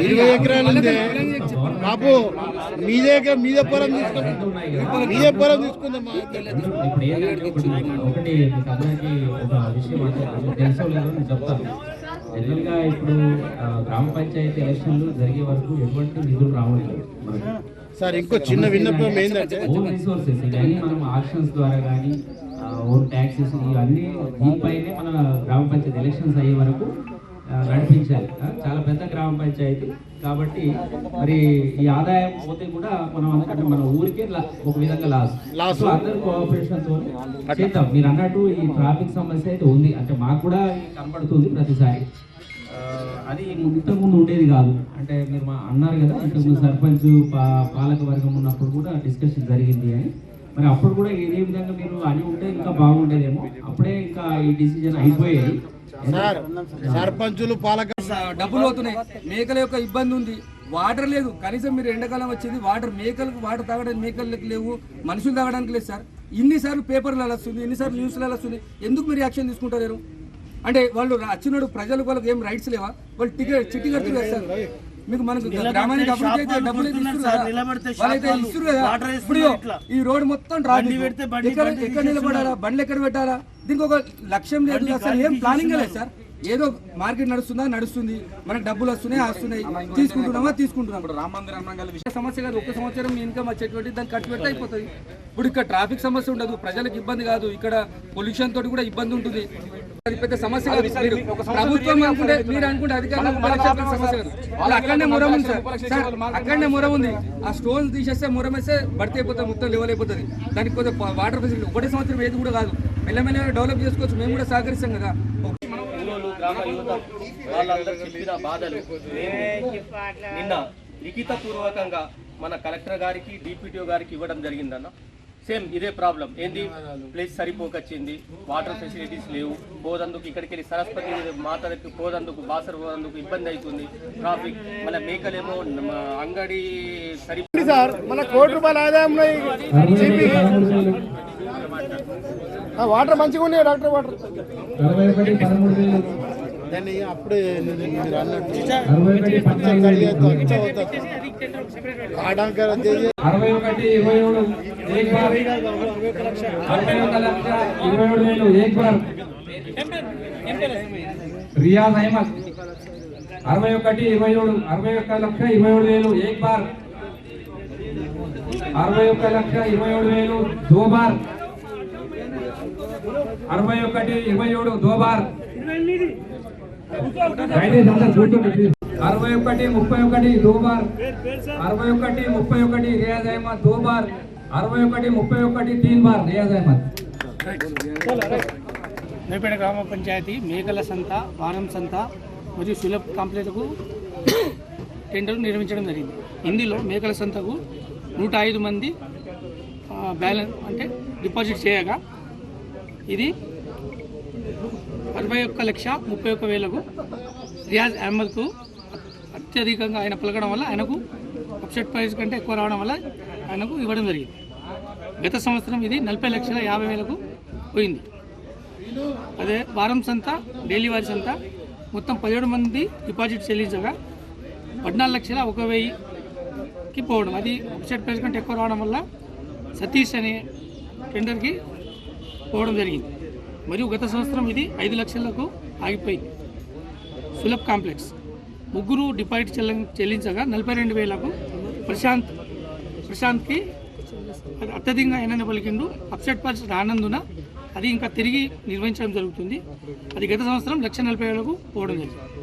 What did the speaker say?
ఇరవై ఎకరాలు ఉంటే బాబు మీదే మీదే పొలం తీసుకుందాం. మీదే పొలం తీసుకుందాం ఇప్పుడు ఒకటి అందరికీ ఒక విషయం తెలుసో లేదో. నేను చెప్తాను ఇప్పుడు గ్రామ పంచాయతీ ఎలక్షన్లు జరిగే వరకు ఎటువంటి నిధులు రావట్లేదు. మనకు సార్ ఇంకో చిన్న విన్నపం ఏంటంటే ఓన్ రిసోర్సెస్ ఇవన్నీ మనం ఆక్షన్స్ ద్వారా కానీ ఓన్ ట్యాక్సెస్ ఇవన్నీ దీనిపైనే మన గ్రామ పంచాయతీ ఎలక్షన్స్ అయ్యే వరకు నడిపించాలి. చాలా పెద్ద గ్రామ పంచాయతీ కాబట్టి మరి ఈ ఆదాయం పోతే కూడా మనం ఎందుకంటే మన ఊరికే ఒక విధంగా లాస్ Loss. సో అందరు కోఆపరేషన్తో చేద్దాం. మీరు అన్నట్టు ఈ ట్రాఫిక్ సమస్య అయితే ఉంది. అంటే మాకు కూడా కనబడుతుంది ప్రతిసారి. అది ఇంతకు ముందు ఉండేది కాదు. అంటే మీరు మా అన్నారు కదా ఇంతకు ముందు సర్పంచ్ పాలక వర్గం ఉన్నప్పుడు కూడా డిస్కషన్ జరిగింది అని. మరి అప్పుడు కూడా ఇదే విధంగా మీరు అని ఉంటే ఇంకా బాగుండేదేమో. అప్పుడే ఇంకా ఈ డిసిజన్ అయిపోయేది సార్ సర్పంచులు పాలక డబ్బులు అవుతున్నాయి. మేకల యొక్క ఇబ్బంది ఉంది. వాటర్ లేదు. కనీసం మీరు ఎండాకాలం వచ్చింది వాటర్ మేకలకు వాటర్ తాగడానికి మేకలకు లేవు. మనుషులు తాగడానికి లేదు సార్. ఇన్నిసార్లు పేపర్లలో వస్తుంది ఎన్నిసార్లు న్యూస్లలో వస్తుంది ఎందుకు మీరు యాక్షన్ తీసుకుంటారు అంటే వాళ్ళు వచ్చినోడు ప్రజలకు వాళ్ళకి ఏం రైట్స్ లేవా? వాళ్ళు టికెట్ చిట్టి కడుతున్నారు సార్ మీకు మనకు గ్రామానికి అభివృద్ధి అయితే డబ్బులు కదా. వాళ్ళైతే ఇస్తున్నారు కదా. ఇప్పుడు ఈ రోడ్ మొత్తం ఎక్కడ ఎక్కడ నిలబడాలా? బండ్లు ఎక్కడ పెట్టాలా? దీనికి ఒక లక్ష్యం లేదు అసలు ఏం ప్లానింగ్ లేదు సార్. ఏదో మార్కెట్ నడుస్తుందా? నడుస్తుంది. మనకు డబ్బులు వస్తున్నాయి వస్తున్నాయి. తీసుకుంటున్నామా? తీసుకుంటున్నాం ఇప్పుడు రామ మందిరం విషయ. సమస్య కాదు. ఒక సంవత్సరం ఇన్కమ్ వచ్చేటువంటి దాన్ని కట్టు పెడితే అయిపోతుంది. ఇప్పుడు ఇక్కడ ట్రాఫిక్ సమస్య ఉండదు. ప్రజలకు ఇబ్బంది కాదు. ఇక్కడ పొల్యూషన్ తోటి కూడా ఇబ్బంది ఉంటుంది. అది పెద్ద సమస్య కాదు. మీరు ప్రభుత్వం అనుకుంటే మీరు అనుకుంటే అధికారులు సమస్య కాదు. వాళ్ళు అక్కడనే మురం ఉంది సార్. అక్కడనే మురం ఉంది. ఆ స్టోన్ తీసేస్తే మురం వేస్తే బడితే అయిపోతుంది మొత్తం లెవెల్ అయిపోతుంది. దానికి కొంచెం వాటర్ ఫెసిలిటీ ఒకటే సంవత్సరం ఏది కూడా కాదు. మెల్లమెల్లగా డెవలప్ చేసుకోవచ్చు. మేము కూడా సహకరిస్తాం కదా. యువకులు, గ్రామ యువత వాళ్ళందరూ చెప్పిన బాధలు మేము నిన్న లిఖిత పూర్వకంగా మన కలెక్టర్ గారికి డిప్యూటీ గారికి ఇవ్వడం జరిగిందన్న. సేమ్ ఇదే ప్రాబ్లం ఏంది? ప్లేస్ సరిపోకొచ్చింది. వాటర్ ఫెసిలిటీస్ లేవు. పోదందుకు ఇక్కడికి వెళ్ళి సరస్వతి మాత దగ్గరికి పోదందుకు బాసర్ పోదందుకు ఇబ్బంది అవుతుంది ట్రాఫిక్ మళ్ళీ మేకలేమో అంగడి సరి సార్? మన కోటి రూపాయల ఆదాయం వాటర్ మంచిగా ఉన్నాయి డాక్టర్? వాటర్ దాన్ని అప్పుడే మీరు అన్నట్టు అరవై ఒకటి అరవై ఇరవై ఏడు ఏక్ బార్ అరవై ఒక లక్ష ఇరవై ఏడు వేలు ఏక్ బార్ రియాజ్ అహ్మద్ అరవై ఒకటి ఇరవై ఏడు అరవై ఒక్క లక్ష ఇరవై ఏడు వేలు ఏక్ బార్ అరవై ఒక్క లక్ష ఇరవై ఏడు వేలు దో బార్ అరవై ఒకటి ఇరవై ఏడు దో బార్ అరవై ఒకటి ముప్పై ఒకటి దోబార్. అరవై ఒకటి ముప్పై ఒకటి రియాజ్ అహ్మద్ దోబార్. అరవై ఒకటి ముప్పై ఒకటి తీన్ బార్ రియాజ్ అహ్మద్. నేపేట గ్రామ పంచాయతీ మేకల సంత వారం సంత మరియు సులభ్ కాంప్లెక్స్కు టెండర్ నిర్మించడం జరిగింది. ఇందులో మేకల సంతకు నూట ఐదు మంది బ్యాలెన్స్ అంటే డిపాజిట్ చేయగా ఇది ఇరవై ఒక్క లక్ష ముప్పై ఒక్క వేలకు రియాజ్ అహ్మద్కు అత్యధికంగా ఆయన పలకడం వల్ల ఆయనకు అప్సెట్ ప్రైస్ కంటే ఎక్కువ రావడం వల్ల ఆయనకు ఇవ్వడం జరిగింది. గత సంవత్సరం ఇది నలభై లక్షల యాభై వేలకు పోయింది. అదే వారం సంత డైలీ వారి సంత మొత్తం పదిహేడు మంది డిపాజిట్ చెల్లించగా పద్నాలుగు లక్షల ఒక వెయ్యికి పోవడం. అది వెబ్సైట్ ప్రైస్ కంటే ఎక్కువ రావడం వల్ల సతీష్ అనే టెండర్కి పోవడం జరిగింది. మరియు గత సంవత్సరం ఇది ఐదు లక్షలకు ఆగిపోయింది. సులభ్ కాంప్లెక్స్. ముగ్గురు డిపాజిట్ చెల్లి చెల్లించగా నలభై రెండు వేలకు ప్రశాంత్ ప్రశాంత్కి అత్యధికంగా ఏనైనా పలికిండు అప్సెట్ పర్స్ రానందున అది ఇంకా తిరిగి నిర్వహించడం జరుగుతుంది. అది గత సంవత్సరం లక్ష నలభై వేలకు పోవడం జరిగింది.